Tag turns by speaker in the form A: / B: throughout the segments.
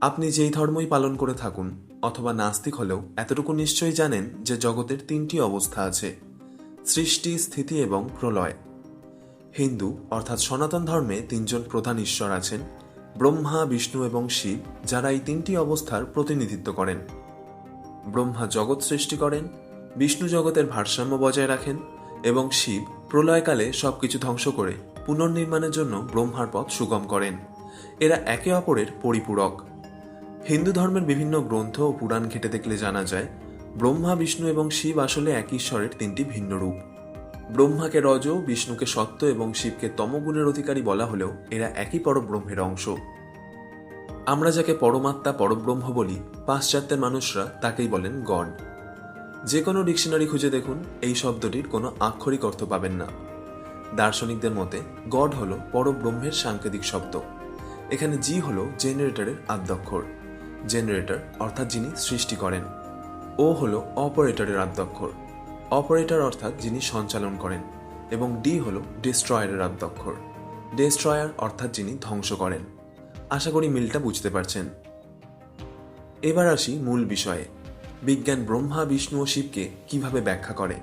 A: আপনি যেই ধর্মই পালন করে থাকুন, অথবা নাস্তিক হলেও এতটুকু নিশ্চয়ই জানেন যে জগতের তিনটি অবস্থা আছে, সৃষ্টি, স্থিতি এবং প্রলয়। হিন্দু, অর্থাৎ সনাতন ধর্মে তিনজন প্রধান ঈশ্বর আছেন, ব্রহ্মা, বিষ্ণু এবং শিব, যারা এই তিনটি অবস্থার প্রতিনিধিত্ব করেন। ব্রহ্মা জগৎ সৃষ্টি করেন, বিষ্ণু জগতের ভারসাম্য বজায় রাখেন এবং শিব প্রলয়কালে সবকিছু ধ্বংস করে পুনর্নির্মাণের জন্য ব্রহ্মার পথ সুগম করেন। এরা একে অপরের পরিপূরক। হিন্দু ধর্মের বিভিন্ন গ্রন্থ ও পুরাণ ঘেটে দেখলে জানা যায়, ব্রহ্মা, বিষ্ণু এবং শিব আসলে এক ঈশ্বরের তিনটি ভিন্ন রূপ। ব্রহ্মাকে রজ, বিষ্ণুকে সত্য এবং শিবকে তমগুণের অধিকারী বলা হলেও এরা একই পরব্রহ্মের অংশ। আমরা যাকে পরমাত্মা, পরব্রহ্ম বলি, পাশ্চাত্যের মানুষরা তাকেই বলেন গড যে কোনো ডিকশনারি খুঁজে দেখুন, এই শব্দটির কোনো আক্ষরিক অর্থ পাবেন না। দার্শনিকদের মতে, গড হল পরব্রহ্মের সাংকেতিক শব্দ। এখানে জি হল জেনারেটরের আদ্যক্ষর। জেনারেটর অর্থাৎ যিনি সৃষ্টি করেন। ও হল অপারেটরের আদ্যক্ষর অপারেটর অর্থাৎ যিনি সঞ্চালন করেন এবং ডি হল ডিস্ট্রয়ারের আদ্যক্ষর ডেস্ট্রয়ার অর্থাৎ যিনি ধ্বংস করেন। আশা করি মিলটা বুঝতে পারছেন। এবার আসি মূল বিষয়ে। বিজ্ঞান ব্রহ্মা, বিষ্ণু ও শিবকে কীভাবে ব্যাখ্যা করে?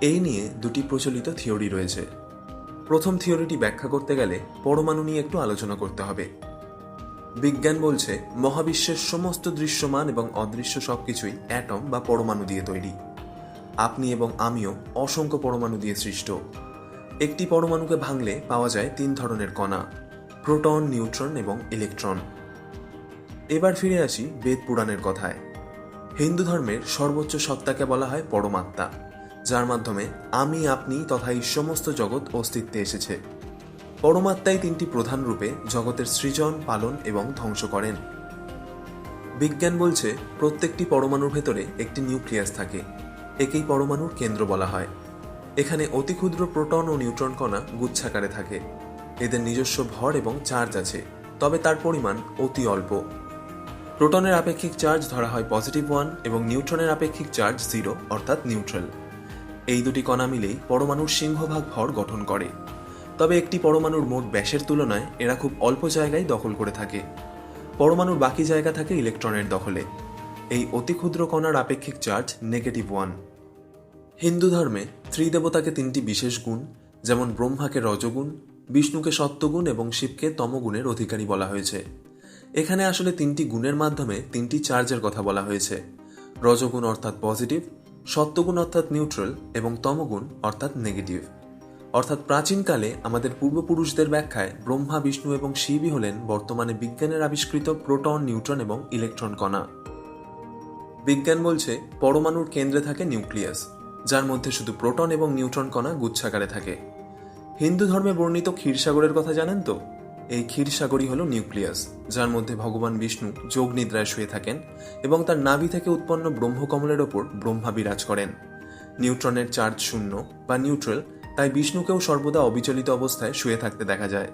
A: এই নিয়ে দুটি প্রচলিত থিওরি রয়েছে। প্রথম থিওরিটি ব্যাখ্যা করতে গেলে পরমাণু নিয়ে একটু আলোচনা করতে হবে। বিজ্ঞান বলছে, মহাবিশ্বের সমস্ত দৃশ্যমান এবং অদৃশ্য সবকিছুই অ্যাটম বা পরমাণু দিয়ে তৈরি। আপনি এবং আমিও অসংখ্য পরমাণু দিয়ে সৃষ্ট। একটি পরমাণুকে ভাঙলে পাওয়া যায় তিন ধরনের কণা, প্রোটন, নিউট্রন এবং ইলেকট্রন। এবার ফিরে আসি বেদ পুরাণের কথায়। হিন্দু ধর্মের সর্বোচ্চ সত্তাকে বলা হয় পরমাত্মা, যার মাধ্যমে আমি, আপনি তথা এই সমস্ত জগৎ অস্তিত্বে এসেছে। পরমাত্মাই তিনটি প্রধান রূপে জগতের সৃজন, পালন এবং ধ্বংস করেন। বিজ্ঞান বলছে, প্রত্যেকটি পরমাণুর ভেতরে একটি নিউক্লিয়াস থাকে। একেই পরমাণুর কেন্দ্র বলা হয়। এখানে অতি ক্ষুদ্র প্রোটন ও নিউট্রন কণা গুচ্ছাকারে থাকে। এদের নিজস্ব ভর এবং চার্জ আছে, তবে তার পরিমাণ অতি অল্প। প্রোটনের আপেক্ষিক চার্জ ধরা হয় পজিটিভ ওয়ান এবং নিউট্রনের আপেক্ষিক চার্জ জিরো, অর্থাৎ নিউট্রাল। এই দুটি কণা মিলেই পরমাণুর সিংহভাগ ভর গঠন করে। তবে একটি পরমাণুর মোট ব্যাসের তুলনায় এরা খুব অল্প জায়গায় দখল করে থাকে। পরমাণুর বাকি জায়গা থাকে ইলেকট্রনের দখলে। এই অতি ক্ষুদ্র কণার আপেক্ষিক চার্জ নেগেটিভ ওয়ান হিন্দু ধর্মে ত্রিদেবতাকে তিনটি বিশেষ গুণ, যেমন ব্রহ্মাকে রজগুণ, বিষ্ণুকে সত্যগুণ এবং শিবকে তমগুণের অধিকারী বলা হয়েছে। এখানে আসলে তিনটি গুণের মাধ্যমে তিনটি চার্জের কথা বলা হয়েছে। রজগুণ অর্থাৎ পজিটিভ সত্যগুণ অর্থাৎ নিউট্রাল এবং তমগুণ অর্থাৎ নেগেটিভ অর্থাৎ প্রাচীনকালে আমাদের পূর্বপুরুষদের ব্যাখ্যায় ব্রহ্মা, বিষ্ণু এবং শিবই হলেন বর্তমানে বিজ্ঞানের আবিষ্কৃত প্রোটন, নিউট্রন এবং ইলেকট্রন কণা। বিজ্ঞান বলছে পরমাণুর কেন্দ্রে থাকে নিউক্লিয়াস, যার মধ্যে শুধু প্রোটন এবং নিউট্রন কণা গুচ্ছাকারে থাকে। হিন্দু ধর্মে বর্ণিত ক্ষীরসাগরের কথা জানেন তো? এই ক্ষীরসাগরই হল নিউক্লিয়াস, যার মধ্যে ভগবান বিষ্ণু যোগ নিদ্রায় শুয়ে থাকেন এবং তার নাভি থেকে উৎপন্ন ব্রহ্মকমলের ওপর ব্রহ্মা বিরাজ করেন। নিউট্রনের চার্জ শূন্য বা নিউট্রাল তাই বিষ্ণুকেও সর্বদা অবিচলিত অবস্থায় শুয়ে থাকতে দেখা যায়।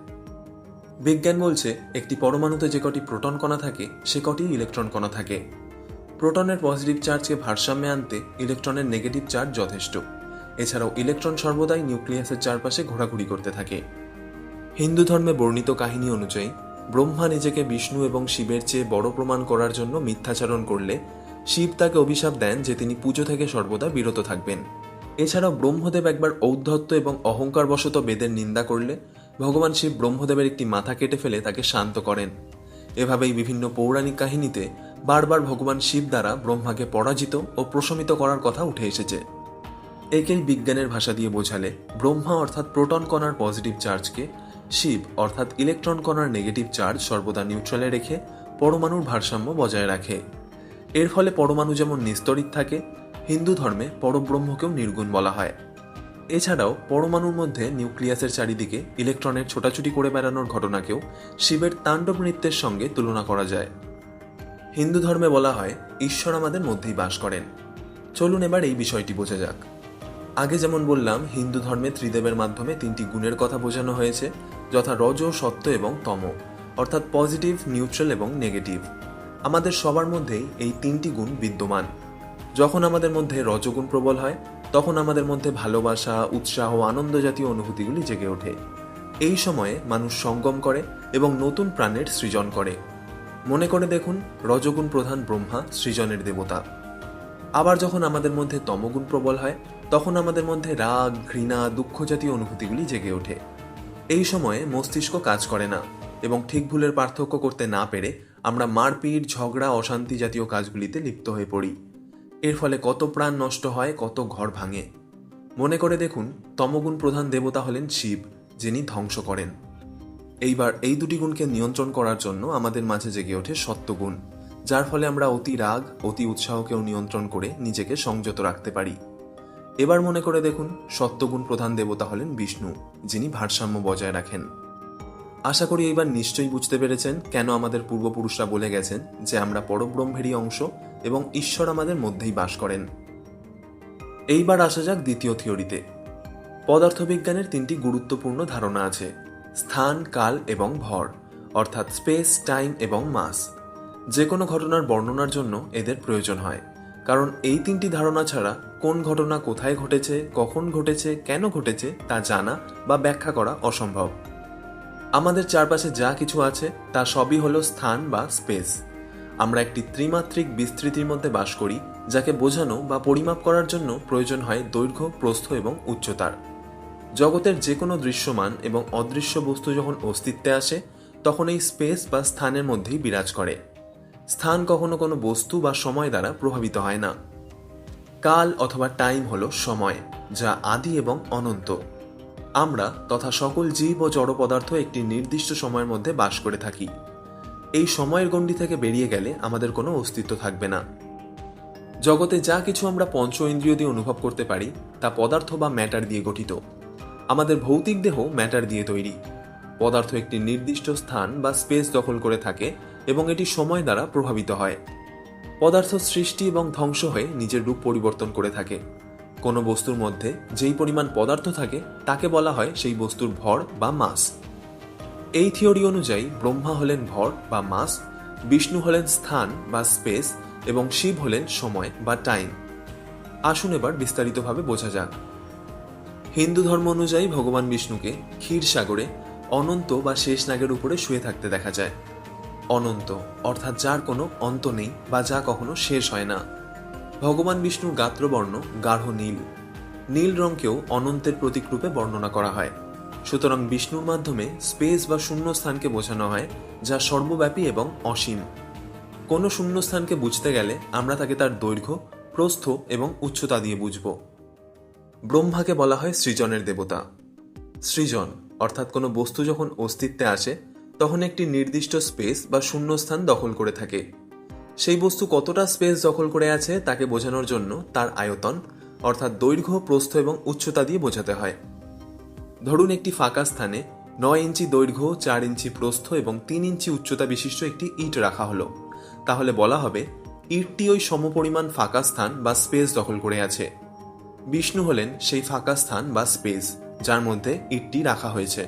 A: বিজ্ঞান বলছে, একটি পরমাণুতে যে কটি প্রোটন কণা থাকে, সে কটি ইলেকট্রন কণা থাকে। প্রোটনের পজিটিভ চার্জকে ভারসাম্যে আনতে ইলেকট্রনের নেগেটিভ চার্জ যথেষ্ট। এছাড়াও ইলেকট্রন সর্বদাই নিউক্লিয়াসের চারপাশে ঘোরাঘুরি করতে থাকে। হিন্দু ধর্মে বর্ণিত কাহিনী অনুযায়ী, ব্রহ্মা নিজেকে বিষ্ণু এবং শিবের চেয়ে বড় প্রমাণ করার জন্য মিথ্যাচারণ করলে শিব তাকে অভিশাপ দেন যে তিনি পুজো থেকে সর্বদা বিরত থাকবেন। এছাড়াও ব্রহ্মদেব একবার ঔদ্ধত্য এবং অহংকারবশত বেদের নিন্দা করলে ভগবান শিব ব্রহ্মদেবের একটি মাথা কেটে ফেলে তাকে শান্ত করেন। এভাবেই বিভিন্ন পৌরাণিক কাহিনীতে বারবার ভগবান শিব দ্বারা ব্রহ্মাকে পরাজিত ও প্রশমিত করার কথা উঠে এসেছে। একেই বিজ্ঞানের ভাষা দিয়ে বোঝালে, ব্রহ্মা অর্থাৎ প্রোটন কণার পজিটিভ চার্জকে, শিব অর্থাৎ ইলেকট্রন কণার নেগেটিভ চার্জ সর্বদা নিউট্রালে রেখে পরমাণুর ভারসাম্য বজায় রাখে। এর ফলে পরমাণু যেমন নিস্তরিত থাকে হিন্দু ধর্মে পরব্রহ্মকেও নির্গুণ বলা হয়। এছাড়াও, পরমাণুর মধ্যে নিউক্লিয়াসের চারিদিকে ইলেকট্রনের ছোটাছুটি করে বেড়ানোর ঘটনাকেও শিবের তাণ্ডব নৃত্যের সঙ্গে তুলনা করা যায়। হিন্দু ধর্মে বলা হয়, ঈশ্বর আমাদের মধ্যেই বাস করেন। চলুন এবার এই বিষয়টি বোঝা যাক। আগে যেমন বললাম, হিন্দু ধর্মে ত্রিদেবের মাধ্যমে তিনটি গুণের কথা বোঝানো হয়েছে, যথা রজ, সত্য এবং তম, অর্থাৎ পজিটিভ, নিউট্রাল এবং নেগেটিভ। আমাদের সবার মধ্যেই এই তিনটি গুণ বিদ্যমান। যখন আমাদের মধ্যে রজগুণ প্রবল হয়, তখন আমাদের মধ্যে ভালোবাসা, উৎসাহ আনন্দ জাতীয় অনুভূতিগুলি জেগে ওঠে। এই সময়ে মানুষ সঙ্গম করে এবং নতুন প্রাণের সৃজন করে। মনে করে দেখুন, রজগুণ প্রধান ব্রহ্মা সৃজনের দেবতা। আবার যখন আমাদের মধ্যে তমগুণ প্রবল হয়, তখন আমাদের মধ্যে রাগ, ঘৃণা দুঃখ জাতীয় অনুভূতিগুলি জেগে ওঠে। এই সময়ে মস্তিষ্ক কাজ করে না এবং ঠিক ভুলের পার্থক্য করতে না পেরে আমরা মারপিট, ঝগড়া, অশান্তি জাতীয় কাজগুলিতে লিপ্ত হয়ে পড়ি। এর ফলে কত প্রাণ নষ্ট হয়, কত ঘর ভাঙে। মনে করে দেখুন, তমগুণ প্রধান দেবতা হলেন শিব, যিনি ধ্বংস করেন। এইবার এই দুটি গুণকে নিয়ন্ত্রণ করার জন্য আমাদের মাঝে জেগে ওঠে সত্যগুণ, যার ফলে আমরা অতি রাগ, অতি উৎসাহকেও নিয়ন্ত্রণ করে নিজেকে সংযত রাখতে পারি। এবার মনে করে দেখুন, সত্যগুণ প্রধান দেবতা হলেন বিষ্ণু, যিনি ভারসাম্য বজায় রাখেন। আশা করি এইবার নিশ্চয়ই বুঝতে পেরেছেন কেন আমাদের পূর্বপুরুষরা বলে গেছেন যে আমরা পরব্রহ্মেরই অংশ এবং ঈশ্বর আমাদের মধ্যেই বাস করেন। এইবার আসা যাক দ্বিতীয় থিওরিতে। পদার্থবিজ্ঞানের তিনটি গুরুত্বপূর্ণ ধারণা আছে, স্থান, কাল এবং ভর, অর্থাৎ স্পেস, টাইম এবং মাস। যে কোনো ঘটনার বর্ণনার জন্য এদের প্রয়োজন হয়, কারণ এই তিনটি ধারণা ছাড়া কোন ঘটনা কোথায় ঘটেছে, কখন ঘটেছে, কেন ঘটেছে তা জানা বা ব্যাখ্যা করা অসম্ভব। আমাদের চারপাশে যা কিছু আছে তা সবই হলো স্থান বা স্পেস। আমরা একটি ত্রিমাত্রিক বিস্তৃতির মধ্যে বাস করি, যাকে বোঝানো বা পরিমাপ করার জন্য প্রয়োজন হয় দৈর্ঘ্য, প্রস্থ এবং উচ্চতার। জগতের যে কোনো দৃশ্যমান এবং অদৃশ্য বস্তু যখন অস্তিত্বে আসে, তখন এই স্পেস বা স্থানের মধ্যেই বিরাজ করে। স্থান কখনো কোনো বস্তু বা সময় দ্বারা প্রভাবিত হয় না। কাল অথবা টাইম হল সময়, যা আদি এবং অনন্ত। আমরা তথা সকল জীব ও জড় পদার্থ একটি নির্দিষ্ট সময়ের মধ্যে বাস করে থাকি। এই সময়ের গণ্ডি থেকে বেরিয়ে গেলে আমাদের কোনো অস্তিত্ব থাকবে না। জগতে যা কিছু আমরা পঞ্চ ইন্দ্রিয় দিয়ে অনুভব করতে পারি, তা পদার্থ বা ম্যাটার দিয়ে গঠিত। আমাদের ভৌতিক দেহ ম্যাটার দিয়ে তৈরি। পদার্থ একটি নির্দিষ্ট স্থান বা স্পেস দখল করে থাকে এবং এটি সময় দ্বারা প্রভাবিত হয়। পদার্থ সৃষ্টি এবং ধ্বংস হয়ে নিজের রূপ পরিবর্তন করে থাকে। কোনো বস্তুর মধ্যে যেই পরিমাণ পদার্থ থাকে, তাকে বলা হয় সেই বস্তুর ভর বা মাস। এই থিওরি অনুযায়ী ব্রহ্মা হলেন ভর বা মাস, বিষ্ণু হলেন স্থান বা স্পেস, এবং শিব হলেন সময় বা টাইম। আসুন এবার বিস্তারিতভাবে বোঝা যাক। হিন্দু ধর্ম অনুযায়ী ভগবান বিষ্ণুকে ক্ষীর সাগরে অনন্ত বা শেষ নাগের উপরে শুয়ে থাকতে দেখা যায়। অনন্ত, অর্থাৎ যার কোনো অন্ত নেই বা যা কখনো শেষ হয় না। ভগবান বিষ্ণুর গাত্রবর্ণ গাঢ় নীল। নীল রঙকেও অনন্তের প্রতীক রূপে বর্ণনা করা হয়। সুতরাং বিষ্ণুর মাধ্যমে স্পেস বা শূন্য স্থানকে বোঝানো হয়, যা সর্বব্যাপী এবং অসীম। কোনো শূন্যস্থানকে বুঝতে গেলে আমরা তাকে তার দৈর্ঘ্য, প্রস্থ এবং উচ্চতা দিয়ে বুঝব। ব্রহ্মাকে বলা হয় সৃজনের দেবতা। সৃজন, অর্থাৎ কোনো বস্তু যখন অস্তিত্বে আসে, তখন একটি নির্দিষ্ট স্পেস বা শূন্যস্থান দখল করে থাকে। সেই বস্তু কতটা স্পেস দখল করে আছে, তাকে বোঝানোর জন্য তার আয়তন, অর্থাৎ দৈর্ঘ্য, প্রস্থ এবং উচ্চতা দিয়ে বোঝাতে হয়। ধরুন একটি ফাঁকা স্থানে নয় ইঞ্চি দৈর্ঘ্য, চার ইঞ্চি প্রস্থ এবং তিন ইঞ্চি উচ্চতা বিশিষ্ট একটি ইট রাখা হলো। তাহলে বলা হবে, ইটটি ওই সমপরিমাণ ফাঁকা স্থান বা স্পেস দখল করে আছে। বিষ্ণু হলেন সেই ফাঁকা স্থান বা স্পেস যার মধ্যে ইটটি রাখা হয়েছে।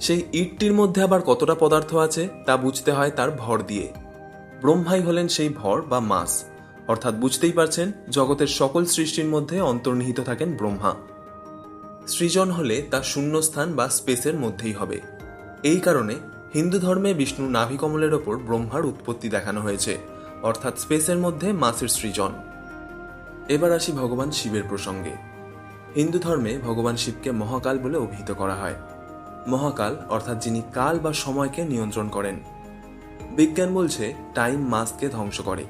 A: সেই ইটটির মধ্যে আবার কতটা পদার্থ আছে তা বুঝতে হয় তার ভর দিয়ে। ব্রহ্মাই হলেন সেই ভর বা মাস। অর্থাৎ বুঝতেই পারছেন, জগতের সকল সৃষ্টির মধ্যে অন্তর্নিহিত থাকেন ব্রহ্মা। সৃজন হলে তা শূন্যস্থান বা স্পেসের মধ্যেই হবে। এই কারণে হিন্দু ধর্মে বিষ্ণু নাভিকমলের ওপর ব্রহ্মার উৎপত্তি দেখানো হয়েছে, অর্থাৎ স্পেসের মধ্যে মাসের সৃজন। এবার আসি ভগবান শিবের প্রসঙ্গে। হিন্দু ধর্মে ভগবান শিবকে মহাকাল বলে অভিহিত করা হয়। মহাকাল অর্থাৎ যিনি কাল বা সময়কে নিয়ন্ত্রণ করেন। বিজ্ঞান বলছে টাইম মাসকে ধ্বংস করে।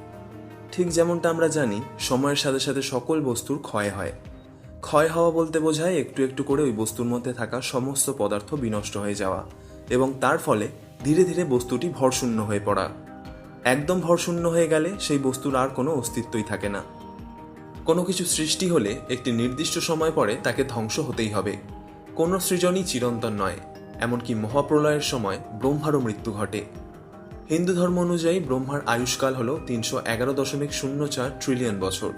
A: ঠিক যেমনটা আমরা জানি, সময়ের সাথে সাথে সকল বস্তুর ক্ষয় হয়। ক্ষয় হওয়া বলতে বোঝায় একটু একটু করে ওই বস্তুর মধ্যে থাকা সমস্ত পদার্থ বিনষ্ট হয়ে যাওয়া এবং তার ফলে ধীরে ধীরে বস্তুটি ভরশূন্য হয়ে পড়া। একদম ভরশূন্য হয়ে গেলে সেই বস্তুর আর কোনো অস্তিত্বই থাকে না। কোনো কিছু সৃষ্টি হলে একটি নির্দিষ্ট সময় পরে তাকে ধ্বংস হতেই হবে। কোনো সৃজনই চিরন্তন নয়, এমনকি মহাপ্রলয়ের সময় ব্রহ্মারও মৃত্যু ঘটে। হিন্দু ধর্ম অনুযায়ী ব্রহ্মার আয়ুষ্কাল হল তিনশো এগারো দশমিক শূন্য চার ট্রিলিয়ন বছর।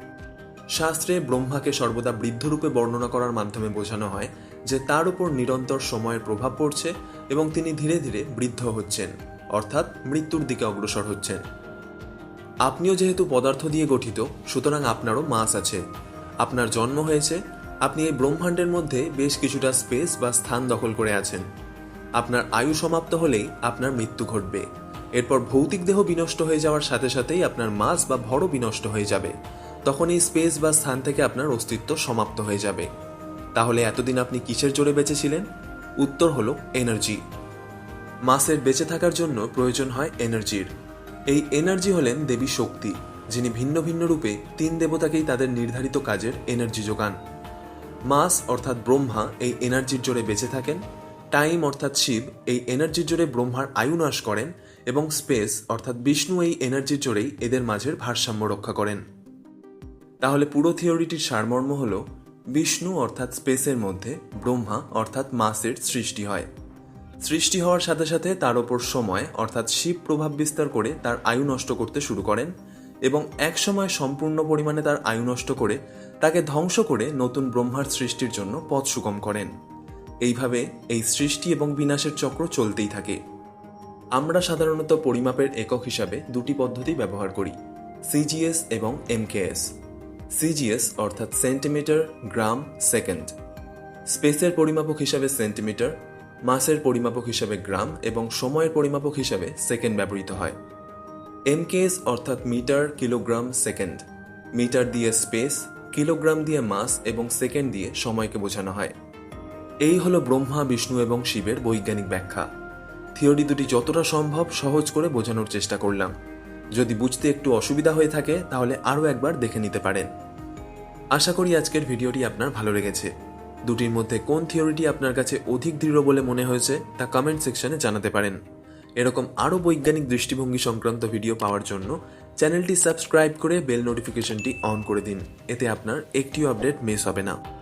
A: শাস্ত্রে ব্রহ্মাকে সর্বদা বৃদ্ধরূপে বর্ণনা করার মাধ্যমে বোঝানো হয় যে তার উপর নিরন্তর সময়ের প্রভাব পড়ছে এবং তিনি ধীরে ধীরে বৃদ্ধ হচ্ছেন, অর্থাৎ মৃত্যুর দিকে অগ্রসর হচ্ছেন। আপনিও যেহেতু পদার্থ দিয়ে গঠিত, সুতরাং আপনারও মাস আছে। আপনার জন্ম হয়েছে, আপনি এই ব্রহ্মাণ্ডের মধ্যে বেশ কিছুটা স্পেস বা স্থান দখল করে আছেন। আপনার আয়ু সমাপ্ত হলেই আপনার মৃত্যু ঘটবে। এরপর ভৌতিক দেহ বিনষ্ট হয়ে যাওয়ার সাথে সাথেই আপনার মাস বা ভরও বিনষ্ট হয়ে যাবে। তখন এই স্পেস বা স্থান থেকে আপনার অস্তিত্ব সমাপ্ত হয়ে যাবে। তাহলে এতদিন আপনি কিসের জোরে বেঁচেছিলেন? উত্তর হলো এনার্জি। মাসের বেঁচে থাকার জন্য প্রয়োজন হয় এনার্জির। এই এনার্জি হলেন দেবী শক্তি, যিনি ভিন্ন ভিন্ন রূপে তিন দেবতাকেই তাদের নির্ধারিত কাজের এনার্জি যোগান। মাস অর্থাৎ ব্রহ্মা এই এনার্জির জোরে বেঁচে থাকেন, টাইম অর্থাৎ শিব এই এনার্জির জোরে ব্রহ্মার আয়ু নাশ করেন, এবং স্পেস অর্থাৎ বিষ্ণু এই এনার্জির জোরেই এদের মাঝের ভারসাম্য রক্ষা করেন। তাহলে পুরো থিওরিটির সারমর্ম হল, বিষ্ণু অর্থাৎ স্পেসের মধ্যে ব্রহ্মা অর্থাৎ মাসের সৃষ্টি হয়। সৃষ্টি হওয়ার সাথে সাথে তার ওপর সময় অর্থাৎ শিব প্রভাব বিস্তার করে তার আয়ু নষ্ট করতে শুরু করেন এবং এক সময় সম্পূর্ণ পরিমাণে তার আয়ু নষ্ট করে তাকে ধ্বংস করে নতুন ব্রহ্মার সৃষ্টির জন্য পথ সুগম করেন। এইভাবে এই সৃষ্টি এবং বিনাশের চক্র চলতেই থাকে। আমরা সাধারণত পরিমাপের একক হিসাবে দুটি পদ্ধতি ব্যবহার করি সিজিএস এবং এমকেএস সিজিএস অর্থাৎ সেন্টিমিটার, গ্রাম, সেকেন্ড। স্পেসের পরিমাপক হিসাবে সেন্টিমিটার, মাসের পরিমাপক হিসাবে গ্রাম এবং সময়ের পরিমাপক হিসাবে সেকেন্ড ব্যবহৃত হয়। এমকেএস, অর্থাৎ মিটার, কিলোগ্রাম, সেকেন্ড। মিটার দিয়ে স্পেস, কিলোগ্রাম দিয়ে মাস এবং সেকেন্ড দিয়ে সময়কে বোঝানো হয়। এই হলো ব্রহ্মা, বিষ্ণু এবং শিবের বৈজ্ঞানিক ব্যাখ্যা। থিওরি দুটি যতটা সম্ভব সহজ করে বোঝানোর চেষ্টা করলাম। যদি বুঝতে একটু অসুবিধা হয়ে থাকে, তাহলে আরও একবার দেখে নিতে পারেন। আশা করি আজকের ভিডিওটি আপনার ভালো লেগেছে। দুটির মধ্যে কোন থিওরিটি আপনার কাছে অধিক দৃঢ় বলে মনে হয়েছে, তা কমেন্ট সেকশনে জানাতে পারেন। এরকম আরও বৈজ্ঞানিক দৃষ্টিভঙ্গি সংক্রান্ত ভিডিও পাওয়ার জন্য চ্যানেলটি সাবস্ক্রাইব করে বেল নোটিফিকেশনটি অন করে দিন। এতে আপনার একটিও আপডেট মিস হবে না।